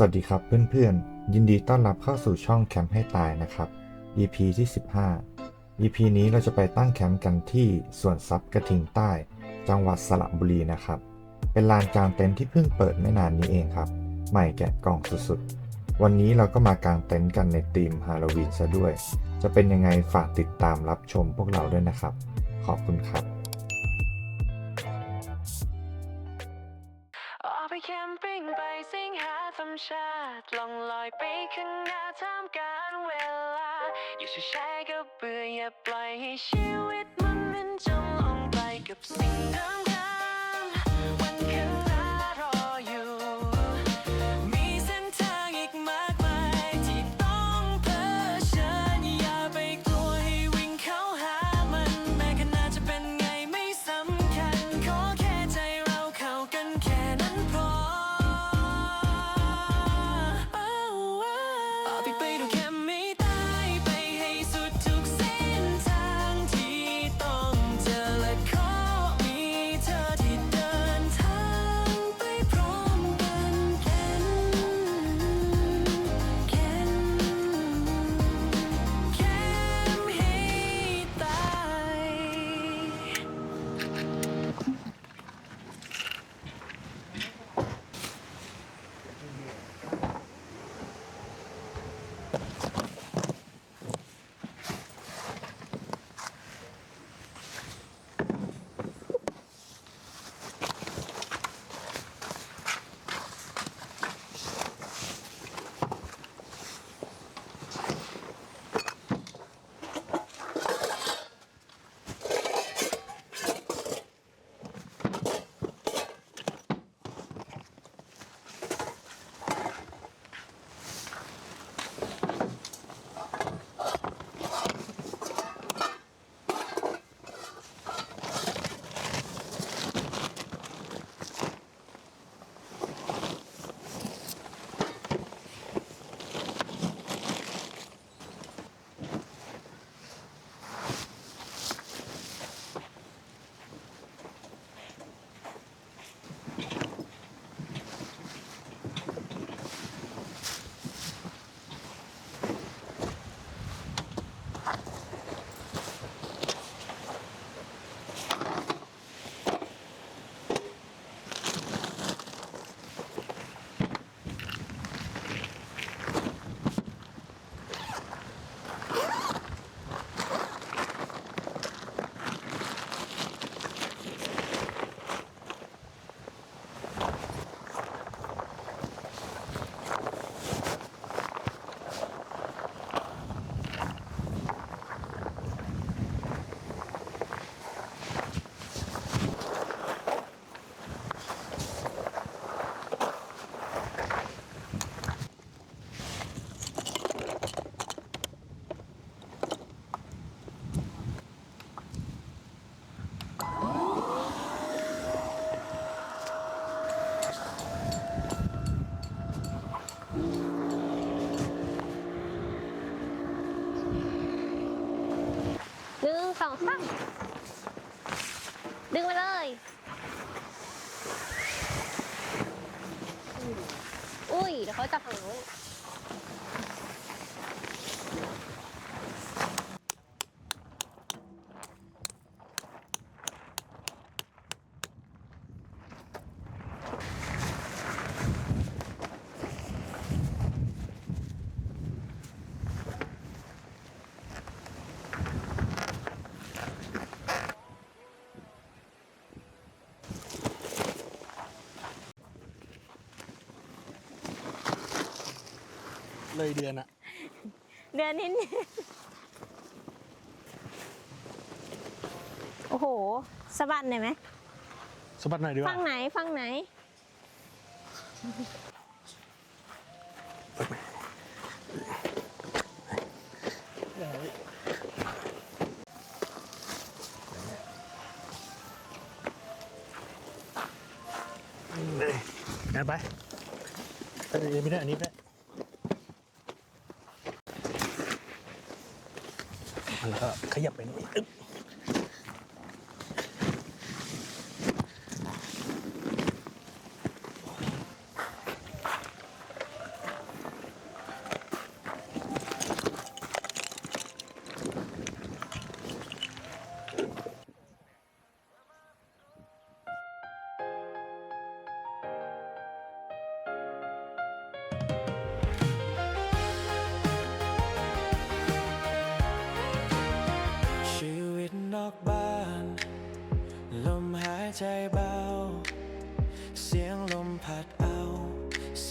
สวัสดีครับเพื่อนๆ ยินดีต้อนรับเข้าสู่ช่องแคมป์ให้ตายนะครับ EP ที่ 15 EP นี้เราจะไปตั้งแคมป์กันที่สวนซับกระทิงใต้ จังหวัดสระบุรีนะครับ เป็นลานกลางเต็นท์ที่เพิ่งเปิดไม่นานนี้เองครับ ใหม่แกะกล่องสุดๆ วันนี้เราก็มากางเต็นท์กันในธีมฮาโลวีนซะด้วย จะเป็นยังไงฝากติดตามรับชมพวกเราด้วยนะครับ ขอบคุณครับ ปล่อยให้ชีวิตมันเป็นจม หนึ่งดึงมาเลย อุ้ยเดี๋ยวเขาจับฝั่งนู้น เลยเดือนอะเดือนนิดโอ้โหสะบัดหน่อยไหมสะบัดหน่อยดีกฟัว่างไหนฟังไหนงั้นไปเอ้ยไม่ได้อันนี้ไม่ได้ มันก็ขยับไปนู่น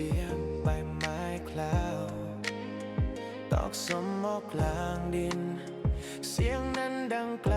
สียงใบไม้คลาวตอกสมมอกลางดิน เสียงนั้นดังไกล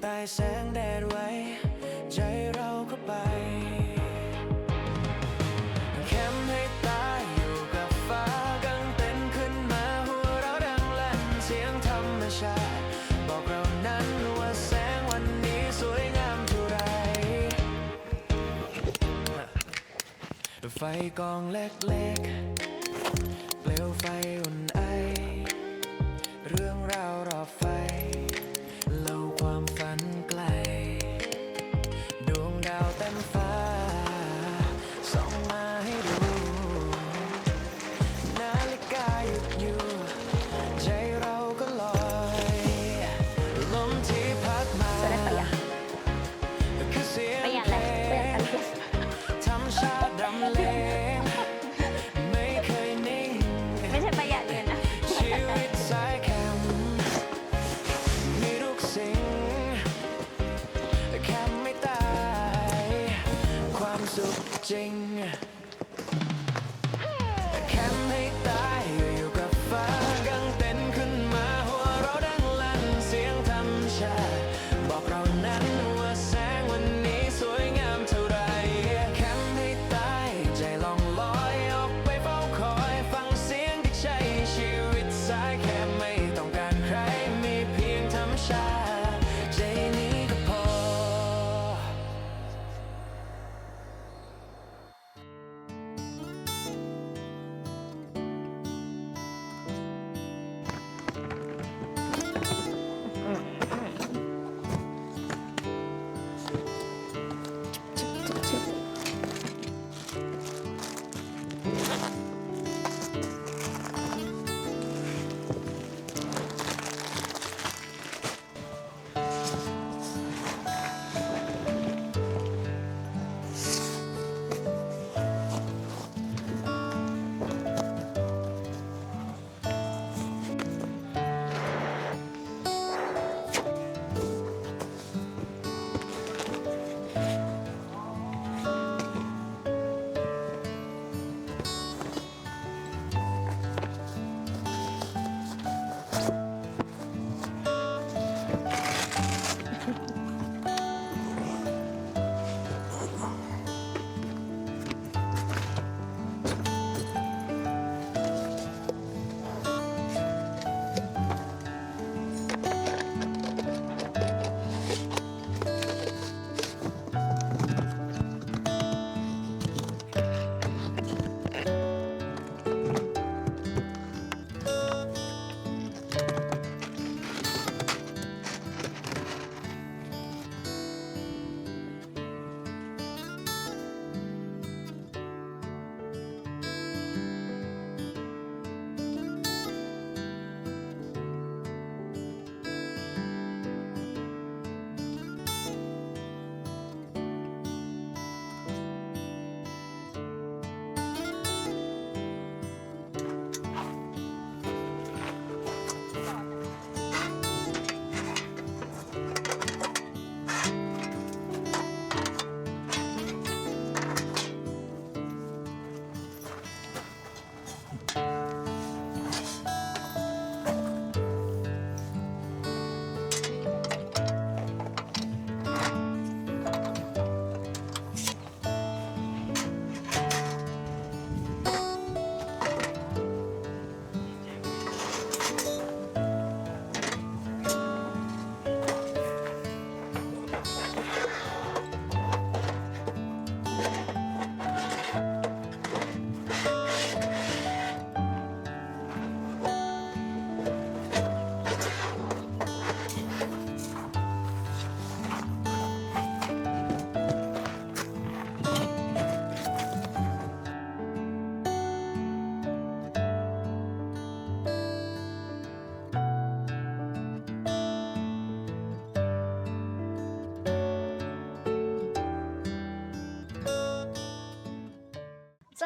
ใต้แสงแดดไว้ ไฟกองเล็ก searching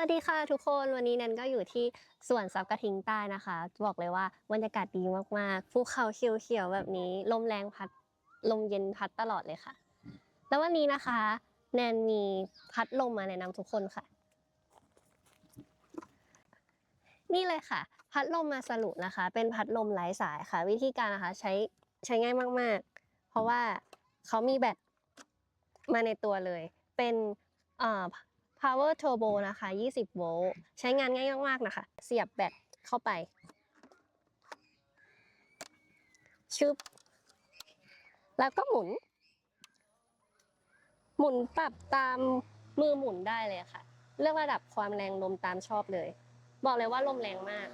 วัสดีค่ะทุกคนวันนี้นันก็อยู่ที่สวนซับกระทิงใต้นะคะ บอกเลยว่าบรรยากาศดีมากๆภูเขาเขียวๆแบบนี้ ลมแรงพัดลมเย็นพัดตลอดเลยค่ะ แล้ววันนี้นะคะ แนนมีพัดลมมาแนะนำทุกคนค่ะ นี่เลยค่ะ พัดลมมาสรุปนะคะ เป็นพัดลมไร้สายค่ะ วิธีการนะคะใช้ใช้ง่ายมากๆ เพราะว่าเขามีแบตมาในตัวเลย เป็นอ่า power turbo นะคะ 20 โวลต์ใช้งานง่ายมากๆนะคะ เสียบแบตเข้าไป ชึบ แล้วก็หมุน หมุนปรับตามมือหมุนได้เลยค่ะ เลือกระดับความแรงลมตามชอบเลย บอกเลยว่าลมแรงมาก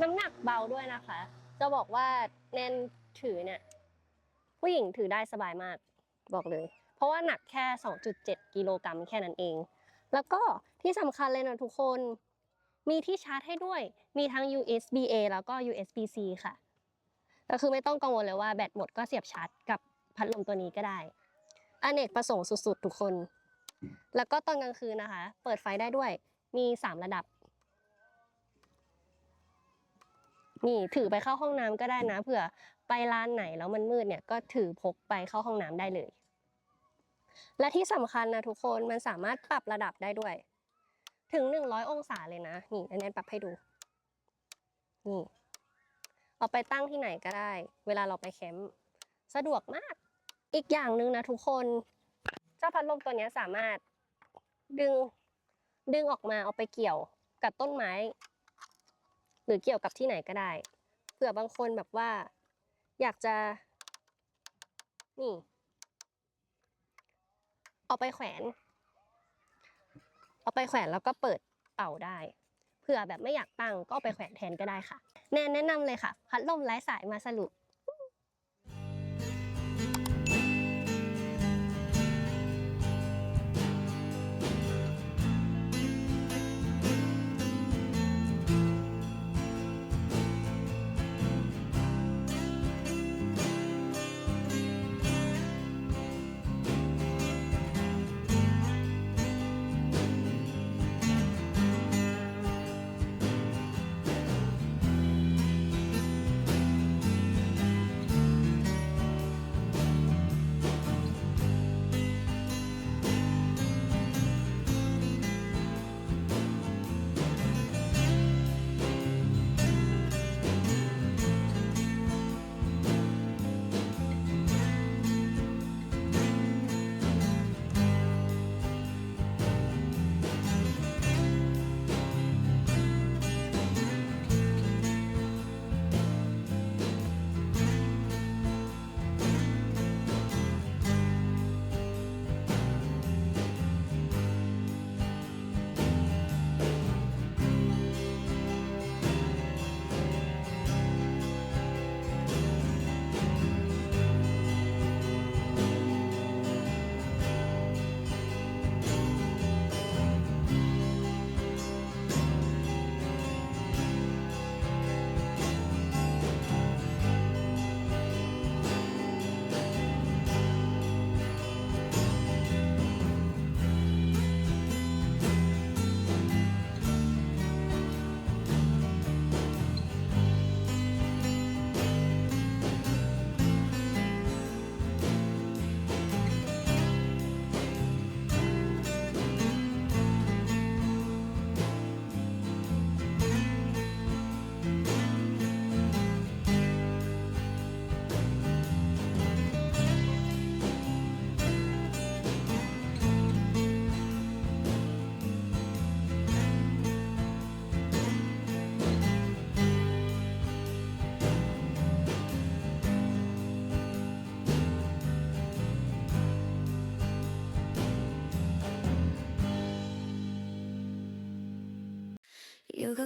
น้ำหนักเบาด้วยนะคะ จะบอกว่าแนนถือเนี่ย ผู้หญิงถือได้สบายมาก บอกเลย เพราะว่าหนักแค่ 2.7 กิโลกรัมแค่นั้นเอง แล้วก็ที่สำคัญเลยนะทุกคน มีที่ชาร์จให้ด้วย มีทั้ง USB A แล้วก็ USB C ค่ะ ก็คือไม่ต้องกังวลเลยว่าแบตหมดก็เสียบชาร์จกับพัดลมตัวนี้ก็ได้อเนกประสงค์สุดๆ ทุกคน แล้วก็ตอนกลางคืนนะคะ เปิดไฟได้ด้วย มี 3 ระดับ นี่ถือไปเข้าห้องน้ำก็ได้นะเผื่อไปร้านไหนแล้วมันมืดเนี่ยก็ถือพกไปเข้าห้องน้ำได้เลย และที่สำคัญนะทุกคนมันสามารถปรับระดับได้ด้วย ถึง 100 องศาเลยนะ นี่แนนปรับให้ดู นี่เอาไปตั้งที่ไหนก็ได้ เวลาเราไปแคมป์สะดวกมาก อีกอย่างหนึ่งนะทุกคน เจ้าพัดลมตัวนี้สามารถดึงดึงออกมาเอาไปเกี่ยวกับต้นไม้ หรือเกี่ยวกับที่ไหนก็ได้เผื่อบางคนแบบว่า อยากจะ นี่ เอาไปแขวน เอาไปแขวนแล้วก็เปิดเป่าได้ เผื่อแบบไม่อยากตั้งก็ไปแขวนแทนก็ได้ค่ะ แนนแนะนำเลยค่ะ พัดลมไร้สายมาสรุป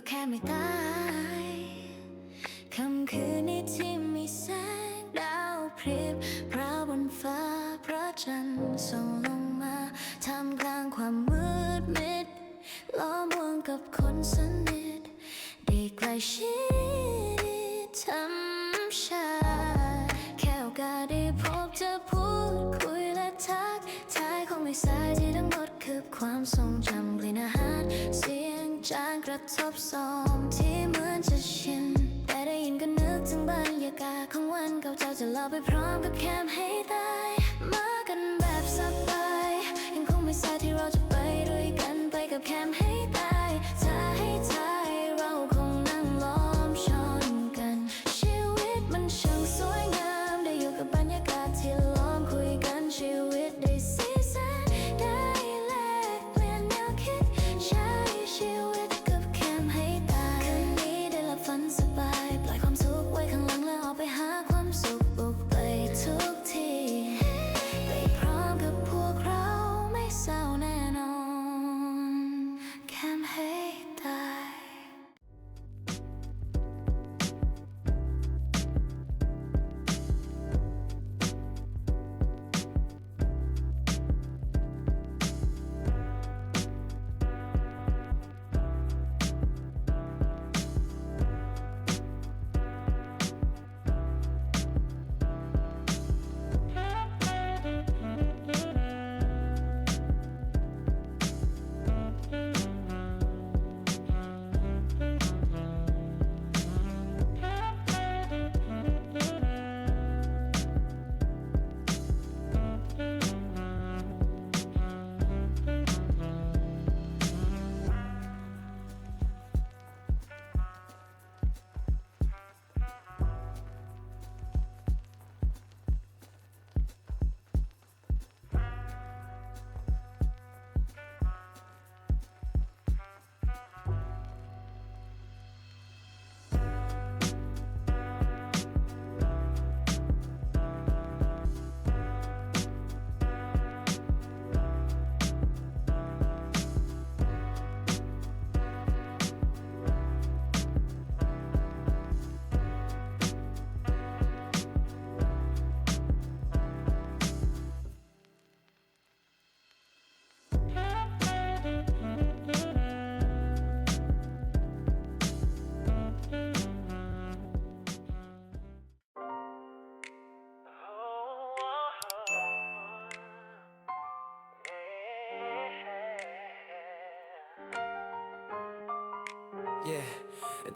แค่ไม่ตายค่ำคืนนี้ที่มีแสงดาวพริบพราวบนฟ้าพระจันทร์ส่องลงมาทำกลางความมืดมิดล้อมวงกับคนสนิทได้ใกล้ชิดธรรมชาแค่โอกาสได้พบเธอพูดคุยและทักทายคงไม่สายที่ทั้งหมดคือความทรง ทบสองที่เหมือนจะชินแต่ได้ยินก็นึกถึงบรรยากาศของวันเก่าเจ้าจะเล่าไปพร้อมกับแคมให้ตายมากันแบบสบายยังคงไม่สายที่เราจะไปด้วยกันไปกับแคมให้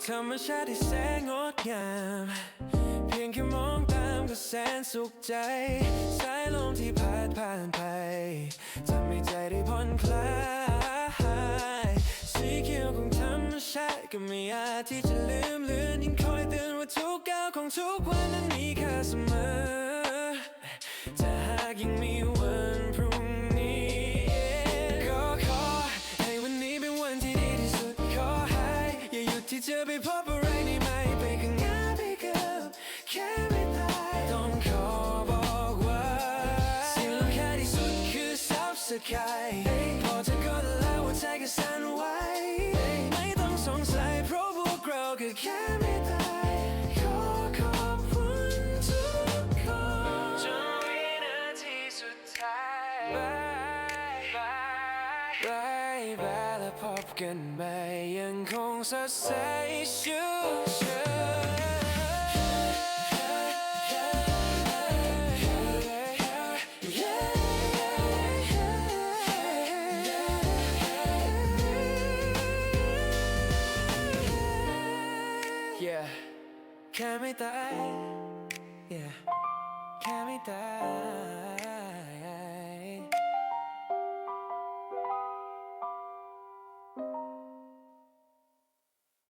ธรรมชาติที่แสนงดงาม เพียงแค่มองตามก็แสนสุขใจ สายลมที่พัดผ่านไปทำให้ใจได้ผ่อนคลาย สีเขียวของธรรมชาติก็ไม่อาจที่จะลืมเลือนยิ่งคอยเตือนว่าทุกก้าวของทุกวันนั้นมีค่าเสมอถ้าหากยังมี กันใหม่ยังคงสดใสชุ่มเชิญ Yeah แค่ไม่ตาย Yeah แค่ไม่ตาย